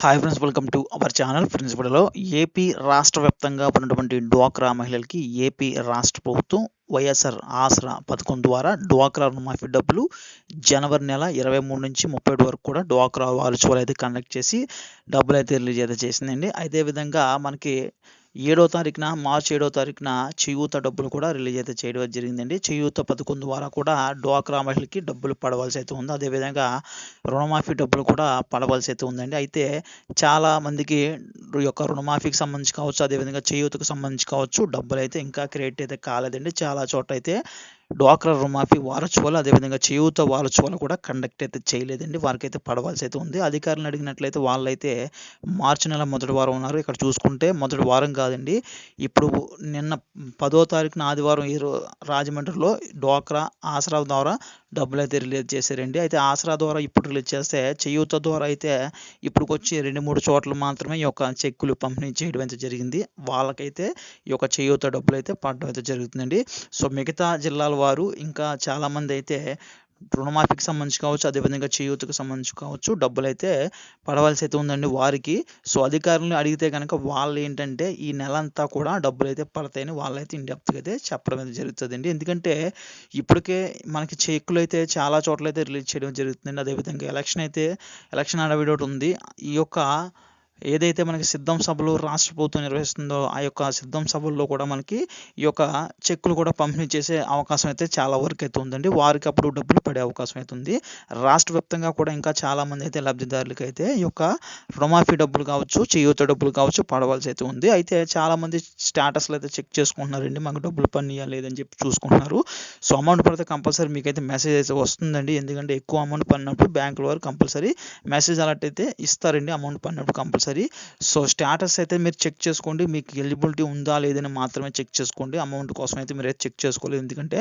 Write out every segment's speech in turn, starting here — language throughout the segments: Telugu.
Hi friends welcome to our channel friends ఇప్పుడులో AP రాష్ట్ర వ్యాప్తంగా ఉన్నటువంటి డ్వాక్రా మహిళలకి ఏపీ రాష్ట్ర ప్రభుత్వం వైఎస్ఆర్ ఆసరా పథకం ద్వారా డ్వాక్రా రుణమాఫీ డబ్బులు జనవరి నెల ఇరవై మూడు నుంచి ముప్పై వరకు కూడా డ్వాక్రా వాల్చువల్ అయితే కండక్ట్ చేసి డబ్బులు అయితే రిలీజ్ అయితే చేసిందండి. అదే విధంగా మనకి ఏడో తారీఖున మార్చి ఏడో తారీఖున చేయూత డబ్బులు కూడా రిలీజ్ అయితే చేయడం జరిగిందండి. చేయూత పథకం ద్వారా కూడా డ్వాక్రా మహిళకి డబ్బులు పడవలసి అయితే ఉంది. అదేవిధంగా రుణమాఫీ డబ్బులు కూడా పడవలసి అయితే ఉందండి. అయితే చాలా మందికి యొక్క రుణమాఫీకి సంబంధించి కావచ్చు అదేవిధంగా చేయూతకు సంబంధించి కావచ్చు డబ్బులు అయితే ఇంకా క్రియేట్ అయితే కాలేదండి. చాలా చోట్ల అయితే డ్వాక్రా రుణమాఫీ వారచువాలు అదేవిధంగా చేయూత వారచువాలు కూడా కండక్ట్ అయితే చేయలేదండి. వారికైతే పడవలసి అయితే ఉంది. అధికారులను అడిగినట్లయితే వాళ్ళైతే మార్చి నెల మొదటి వారం ఉన్నారు. ఇక్కడ చూసుకుంటే మొదటి వారం కాదండి. ఇప్పుడు నిన్న పదో తారీఖున ఆదివారం ఈ రాజమండ్రిలో డ్వాక్రా ఆసరా ద్వారా డబ్బులు అయితే రిలీజ్ చేశారండి. అయితే ఆసరా ద్వారా ఇప్పుడు రిలీజ్ చేస్తే చేయూత ద్వారా అయితే ఇప్పుడు వచ్చి రెండు మూడు చోట్ల మాత్రమే ఈ యొక్క చెక్కులు పంపిణీ చేయడం అయితే జరిగింది. వాళ్ళకైతే ఈ యొక్క చేయూత డబ్బులు అయితే పడడం అయితే జరుగుతుందండి. సో మిగతా జిల్లాల వారు ఇంకా చాలామంది అయితే రుణమాఫీకి సంబంధించి కావచ్చు అదేవిధంగా చేయూతకు సంబంధించి కావచ్చు డబ్బులు అయితే పడవలసి అయితే ఉందండి వారికి. సో అధికారులను అడిగితే కనుక వాళ్ళు ఏంటంటే ఈ నెల అంతా కూడా డబ్బులు అయితే పడతాయని వాళ్ళైతే ఇండెప్త్గా అయితే చెప్పడం అయితే జరుగుతుందండి. ఎందుకంటే ఇప్పటికే మనకి చెక్కులు అయితే చాలా చోట్ల అయితే రిలీజ్ చేయడం జరుగుతుందండి. అదేవిధంగా ఎలక్షన్ అయితే ఎలక్షన్ అడవిడోటి ఉంది. ఈ యొక్క ఏదైతే మనకి సిద్ధం సభలు రాష్ట్ర ప్రభుత్వం నిర్వహిస్తుందో ఆ యొక్క సిద్ధం సభల్లో కూడా మనకి ఈ యొక్క చెక్కులు కూడా పంపిణీ చేసే అవకాశం అయితే చాలా వరకు అయితే ఉందండి. వారికి అప్పుడు డబ్బులు పడే అవకాశం అయితే ఉంది. రాష్ట్ర వ్యాప్తంగా కూడా ఇంకా చాలా మంది అయితే లబ్ధిదారులకి అయితే ఈ యొక్క రుణమాఫీ డబ్బులు కావచ్చు చేయూత డబ్బులు కావచ్చు పడవలసి అయితే ఉంది. అయితే చాలా మంది స్టేటస్లు అయితే చెక్ చేసుకుంటున్నారండి. మాకు డబ్బులు పని లేదని చెప్పి చూసుకుంటున్నారు. సో అమౌంట్ పడితే కంపల్సరీ మీకైతే మెసేజ్ అయితే వస్తుందండి. ఎందుకంటే ఎక్కువ అమౌంట్ పడినప్పుడు బ్యాంకుల వారు కంపల్సరీ మెసేజ్ అలర్ట్ అయితే ఇస్తారండి. అమౌంట్ పడినప్పుడు కంపల్సరీ సో స్టేటస్ అయితే మీరు చెక్ చేసుకోండి. మీకు ఎలిజిబిలిటీ ఉందా లేదని మాత్రమే చెక్ చేసుకోండి. అమౌంట్ కోసం అయితే మీరు అయితే చెక్ చేసుకోలేదు. ఎందుకంటే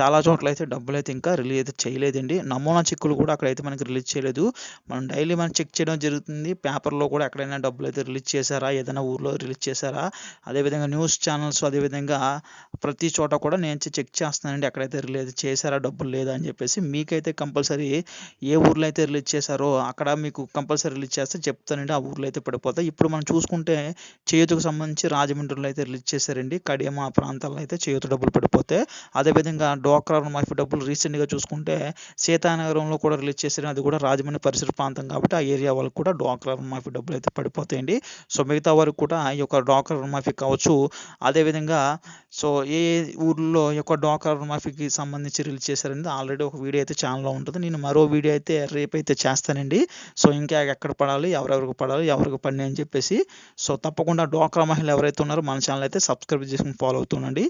చాలా చోట్ల అయితే డబ్బులు అయితే ఇంకా రిలీజ్ అయితే చేయలేదండి. నమూనా చెక్కులు కూడా అక్కడైతే మనకి రిలీజ్ చేయలేదు. మనం డైలీ మనం చెక్ చేయడం జరుగుతుంది. పేపర్లో కూడా ఎక్కడైనా డబ్బులు అయితే రిలీజ్ చేశారా? ఏదైనా ఊర్లో రిలీజ్ చేశారా? అదేవిధంగా న్యూస్ ఛానల్స్ అదేవిధంగా ప్రతి చోట కూడా నేను చెక్ చేస్తానండి ఎక్కడైతే రిలీజ్ చేశారా? డబ్బులు లేదా? అని చెప్పేసి మీకైతే కంపల్సరీ ఏ ఊర్లో అయితే రిలీజ్ చేశారో అక్కడ మీకు కంపల్సరీ రిలీజ్ చేస్తే చెప్తానండి. ఆ ఊర్లో అయితే పడిపోతాయి. ఇప్పుడు మనం చూసుకుంటే చేయూతకు సంబంధించి రాజమండ్రిలో అయితే రిలీజ్ చేశారండి. కడియమ ప్రాంతాల్లో అయితే చేయూత డబ్బులు పడిపోతాయి అదేవిధంగా డోక్రా రుణమాఫీ డబ్బులు రీసెంట్గా చూసుకుంటే సీతానగరంలో కూడా రిలీజ్ చేశారు. అది కూడా రాజమండ్రి పరిసర ప్రాంతం కాబట్టి ఆ ఏరియా వాళ్ళకి కూడా డోక్రా రుణమాఫీ డబ్బులు అయితే పడిపోతాయండి. సో మిగతా వారికి కూడా ఈ యొక్క డోక్రా రుణమాఫీ కావచ్చు. అదేవిధంగా సో ఏ ఊర్లో ఈ యొక్క డోక్రా రుణమాఫీకి సంబంధించి రిలీజ్ చేశారండి ఆల్రెడీ ఒక వీడియో అయితే ఛానల్లో ఉంటుంది. నేను మరో వీడియో అయితే రేపు అయితే చేస్తానండి. సో ఇంకా ఎక్కడ పడాలి ఎవరెవరికి పడాలి ఎవరికి ఉపయోగపడినాయి అని చెప్పేసి. సో తప్పకుండా డోక్రా మహిళలు ఎవరైతే ఉన్నారో మన ఛానల్ అయితే సబ్స్క్రైబ్ చేసుకుని ఫాలో అవుతుండండి.